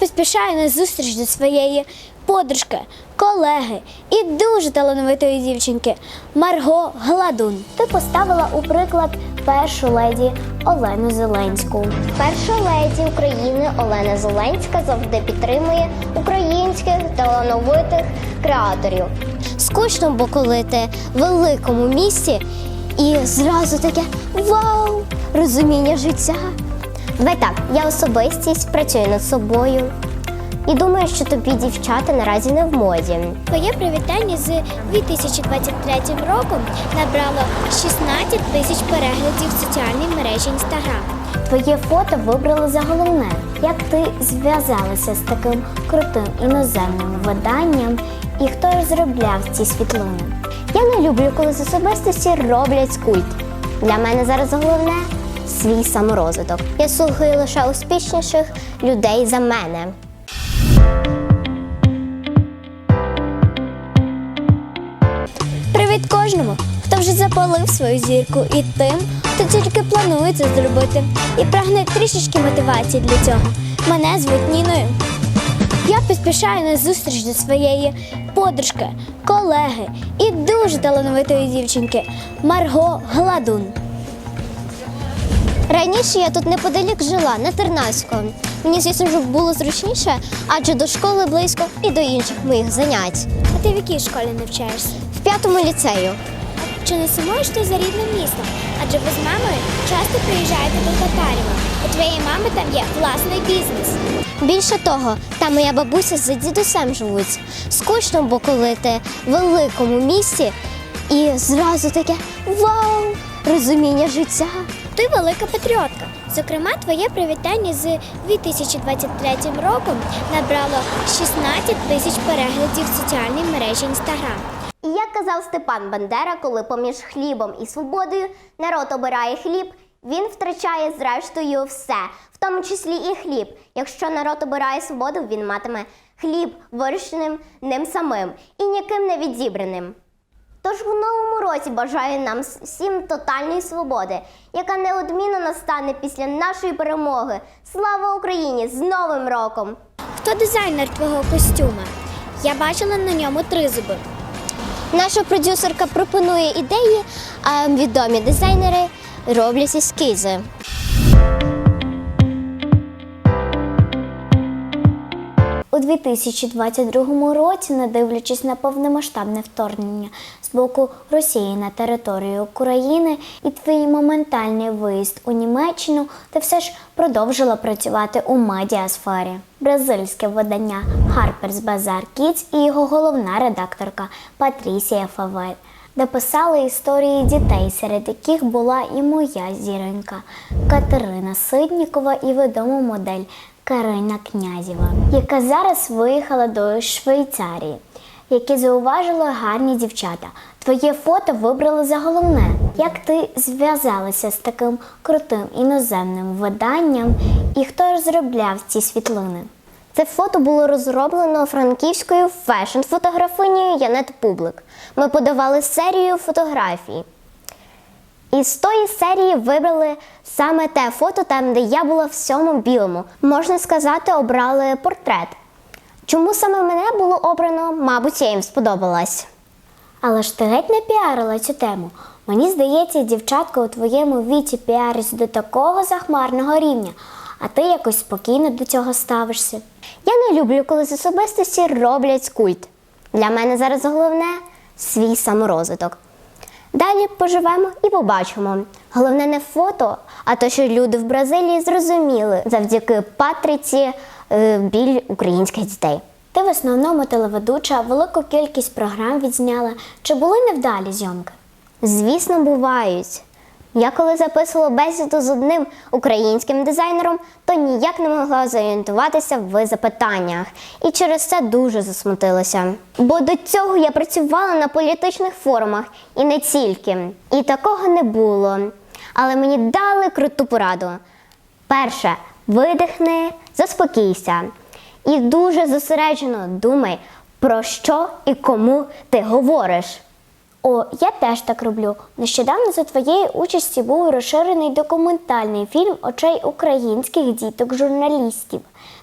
поспішаю на зустріч до своєї подружки, колеги і дуже талановитої дівчинки Марго Гладун. Ти поставила у приклад першу леді Олену Зеленську. Перша леді України Олена Зеленська завжди підтримує українських талановитих креаторів. Скучно, бо коли ти в великому місті і зразу таке вау! Розуміння життя. Давай так, я особистість, працюю над собою. І думаю, що тобі дівчата наразі не в моді. Твоє привітання з 2023 роком набрало 16 тисяч переглядів в соціальній мережі Інстаграм. Твоє фото вибрали за головне. Як ти зв'язалася з таким крутим іноземним виданням і хто розробляв ці світлини? Я не люблю, коли з особистості роблять скульт. Для мене зараз головне свій саморозвиток. Я слухаю лише успішніших людей за мене. Привіт кожному, хто вже запалив свою зірку, і тим, хто тільки планує це зробити і прагне трішечки мотивації для цього. Мене звуть Ніною. Я поспішаю на зустріч до своєї подружки, колеги і дуже талановитої дівчинки Марго Гладун. Раніше я тут неподалік жила, на Тернавського. Мені, звісно, вже було зручніше, адже до школи близько і до інших моїх занять. А ти в якій школі навчаєшся? В п'ятому ліцею. Чи не сумуєш ти за рідним містом? Адже ви з мамою часто приїжджаєте до Татарєва. У твоєї мами там є власний бізнес. Більше того, там моя бабуся з дідусем живуть. Скучно, бо коли ти в великому місті і зразу таке вау! Розуміння життя. Ти велика патріотка. Зокрема, твоє привітання з 2023 роком набрало 16 тисяч переглядів в соціальній мережі Інстаграм. І як казав Степан Бандера, коли поміж хлібом і свободою народ обирає хліб, він втрачає зрештою все, в тому числі і хліб. Якщо народ обирає свободу, він матиме хліб вирощеним ним самим і ніким не відібраним. Тож у новому році бажаю нам всім тотальної свободи, яка неодмінно настане після нашої перемоги. Слава Україні! З Новим роком! Хто дизайнер твого костюма? Я бачила на ньому тризуби. Наша продюсерка пропонує ідеї, а відомі дизайнери роблять ескізи. У 2022 році, не дивлячись на повномасштабне вторгнення з боку Росії на територію України і твій моментальний виїзд у Німеччину, ти все ж продовжила працювати у медіасфері. Бразильське видання Harper's Bazaar Kids і його головна редакторка Патрісія Фавель де писали історії дітей, серед яких була і моя зіронька Катерина Сиднікова і відома модель Карина Князєва, яка зараз виїхала до Швейцарії, які зауважили гарні дівчата. Твоє фото вибрали за головне. Як ти зв'язалася з таким крутим іноземним виданням і хто розробляв ці світлини? Це фото було розроблено франківською фешн-фотографинею Янет Публик. Ми подавали серію фотографій. І з тої серії вибрали саме те фото, там, де я була в всьому білому. Можна сказати, обрали портрет. Чому саме мене було обрано, мабуть, я їм сподобалась. Але ж ти геть не піарила цю тему. Мені здається, дівчатка у твоєму віці піарять до такого захмарного рівня, а ти якось спокійно до цього ставишся. Я не люблю, коли з особистості роблять культ. Для мене зараз головне свій саморозвиток. Далі поживемо і побачимо. Головне не фото, а то, що люди в Бразилії зрозуміли завдяки патриці е, біль українських дітей. Ти в основному телеведуча, велику кількість програм відзняла. Чи були невдалі зйомки? Звісно, бувають. Я коли записувала бесіду з одним українським дизайнером, то ніяк не могла зорієнтуватися в запитаннях. І через це дуже засмутилася. Бо до цього я працювала на політичних форумах і не тільки. І такого не було. Але мені дали круту пораду. Перше, видихни, заспокійся. І дуже зосереджено думай, про що і кому ти говориш. О, я теж так роблю. Нещодавно за твоєї участі був розширений документальний фільм очей українських діток-журналістів,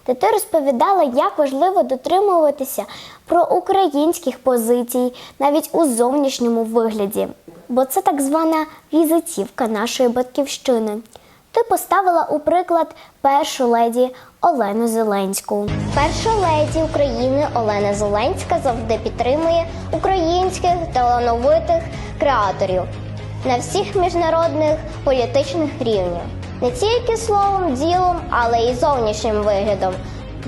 де ти розповідала, як важливо дотримуватися про українських позицій навіть у зовнішньому вигляді. Бо це так звана візитівка нашої батьківщини. Ти поставила у приклад першу леді Олену Зеленську. Перша леді України Олена Зеленська завжди підтримує українських талановитих креаторів на всіх міжнародних політичних рівнях, не тільки словом, ділом, але й зовнішнім виглядом.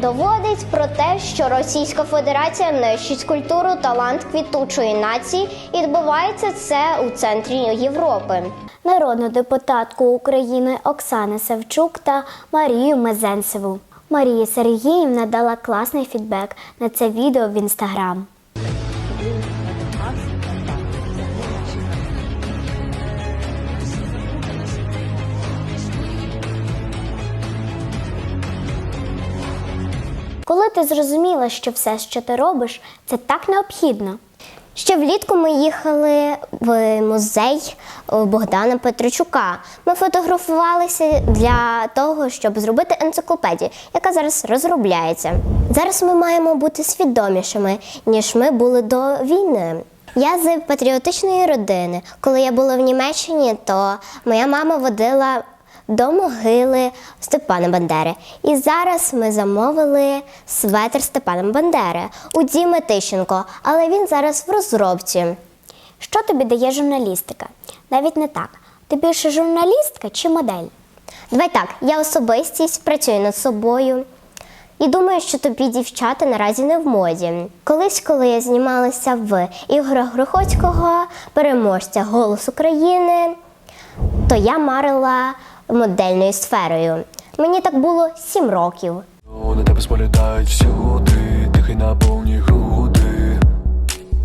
Доводить про те, що Російська Федерація нищить культуру, талант квітучої нації, і відбувається це у центрі Європи. народну депутатку України Оксани Савчук та Марію Мезенцеву. Марія Сергіївна дала класний фідбек на це відео в інстаграм. Коли ти зрозуміла, що все, що ти робиш, це так необхідно. Ще влітку ми їхали в музей Богдана Петричука. Ми фотографувалися для того, щоб зробити енциклопедію, яка зараз розробляється. Зараз ми маємо бути свідомішими, ніж ми були до війни. Я з патріотичної родини. Коли я була в Німеччині, то моя мама водила до могили Степана Бандери. І зараз ми замовили светр Степана Бандери у Діми Тищенко, але він зараз в розробці. Що тобі дає журналістика? Навіть не так. Ти більше журналістка чи модель? Давай так, я особистість, працюю над собою. І думаю, що тобі дівчата наразі не в моді. Колись, коли я знімалася в Ігоря Грохоцького, переможця Голос України, то я марила модельною сферою. Мені так було сім років. На тебе споглядають всюди, тихий наповні груди.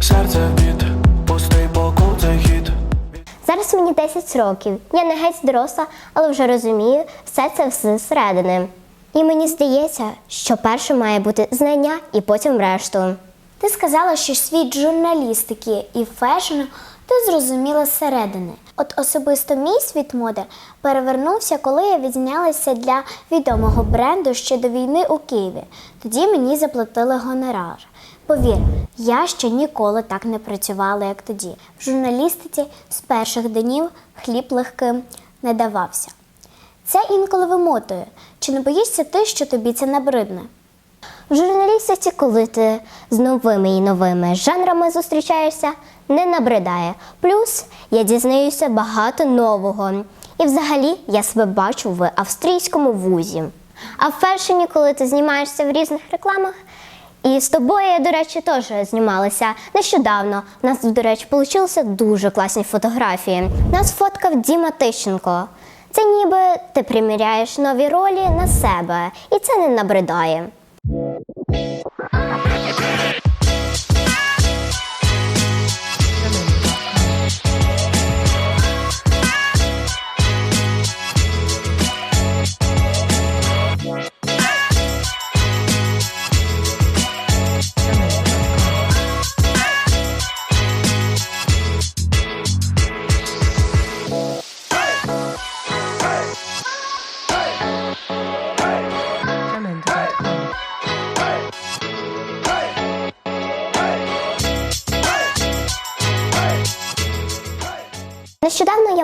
Серце від пустий боку цей хід. Зараз мені 10 років. Я не геть доросла, але вже розумію все це зсередини. І мені здається, що перше має бути знання і потім решту. Ти сказала, що світ журналістики і фешену ти зрозуміла зсередини. От особисто мій світ моди перевернувся, коли я відзнялася для відомого бренду ще до війни у Києві. Тоді мені заплатили гонорар. Повір, я ще ніколи так не працювала, як тоді. В журналістиці з перших днів хліб легким не давався. Це інколи вимотує. Чи не боїшся ти, що тобі це набридне? В журналістиці, коли ти з новими і новими жанрами зустрічаєшся, не набридає. Плюс я дізнаюся багато нового. І взагалі я себе бачу в австрійському вузі. А в фешені, коли ти знімаєшся в різних рекламах, і з тобою я, до речі, теж знімалася нещодавно. У нас, до речі, вийшли дуже класні фотографії. Нас фоткав Діма Тищенко. Це ніби ти приміряєш нові ролі на себе, і це не набридає.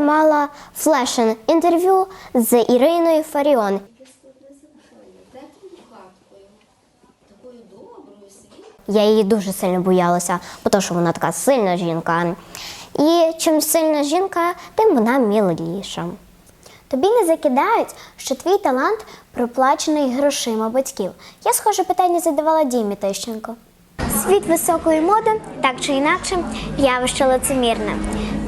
Мала флешен інтерв'ю з Іриною Фаріон. Я її дуже сильно боялася, бо то, що вона така сильна жінка. І чим сильна жінка, тим вона міліша. Тобі не закидають, що твій талант проплачений грошима батьків. Я схоже питання задавала Дімі Тищенко. Світ високої моди, так чи інакше, явище лицемірне.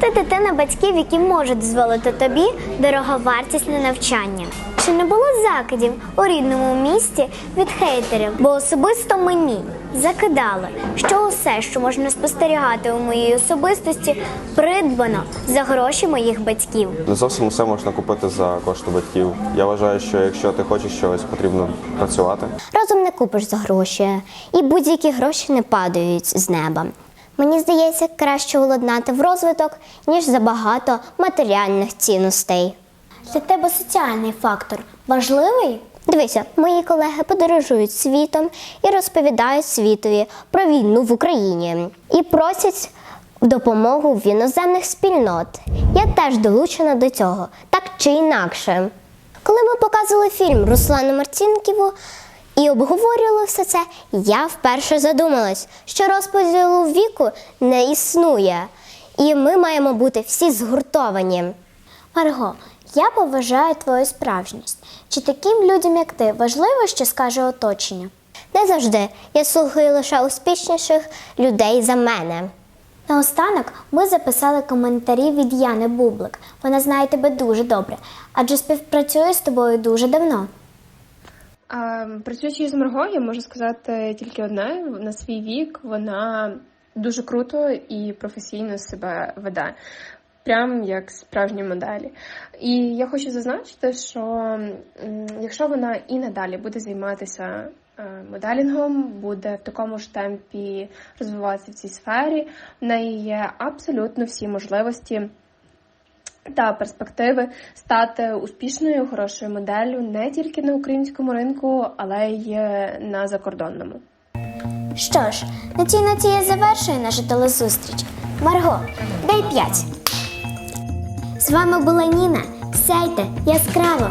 Ти дитина батьків, які можуть дозволити тобі дороговартісне навчання. Чи не було закидів у рідному місті від хейтерів? Бо особисто мені закидали, що усе, що можна спостерігати у моїй особистості, придбано за гроші моїх батьків. Не зовсім усе можна купити за кошти батьків. Я вважаю, що якщо ти хочеш щось, потрібно працювати. Розум не купиш за гроші, і будь-які гроші не падають з неба. Мені здається, краще уладнати в розвиток, ніж забагато матеріальних цінностей. Для тебе соціальний фактор важливий? Дивися, мої колеги подорожують світом і розповідають світові про війну в Україні і просять допомогу в іноземних спільнот. Я теж долучена до цього, так чи інакше. Коли ми показували фільм Руслану Марцінківу і обговорювали все це, я вперше задумалась, що розподілу віку не існує, і ми маємо бути всі згуртовані. Марго, я поважаю твою справжність. Чи таким людям, як ти, важливо, що скаже оточення? Не завжди. Я слухаю лише успішніших людей за мене. Наостанок ми записали коментарі від Яни Бублик. Вона знає тебе дуже добре, адже співпрацює з тобою дуже давно. Працюючи з Марго, я можу сказати тільки одне: на свій вік вона дуже круто і професійно себе веде, прям як справжні моделі. І я хочу зазначити, що якщо вона і надалі буде займатися е, моделінгом, буде в такому ж темпі розвиватися в цій сфері, в неї є абсолютно всі можливості та перспективи стати успішною, хорошою моделлю не тільки на українському ринку, але й на закордонному. Що ж, на цій ноті я завершую нашу телезустріч. Марго, дай п'ять. З вами була Ніна. Сяйте яскраво.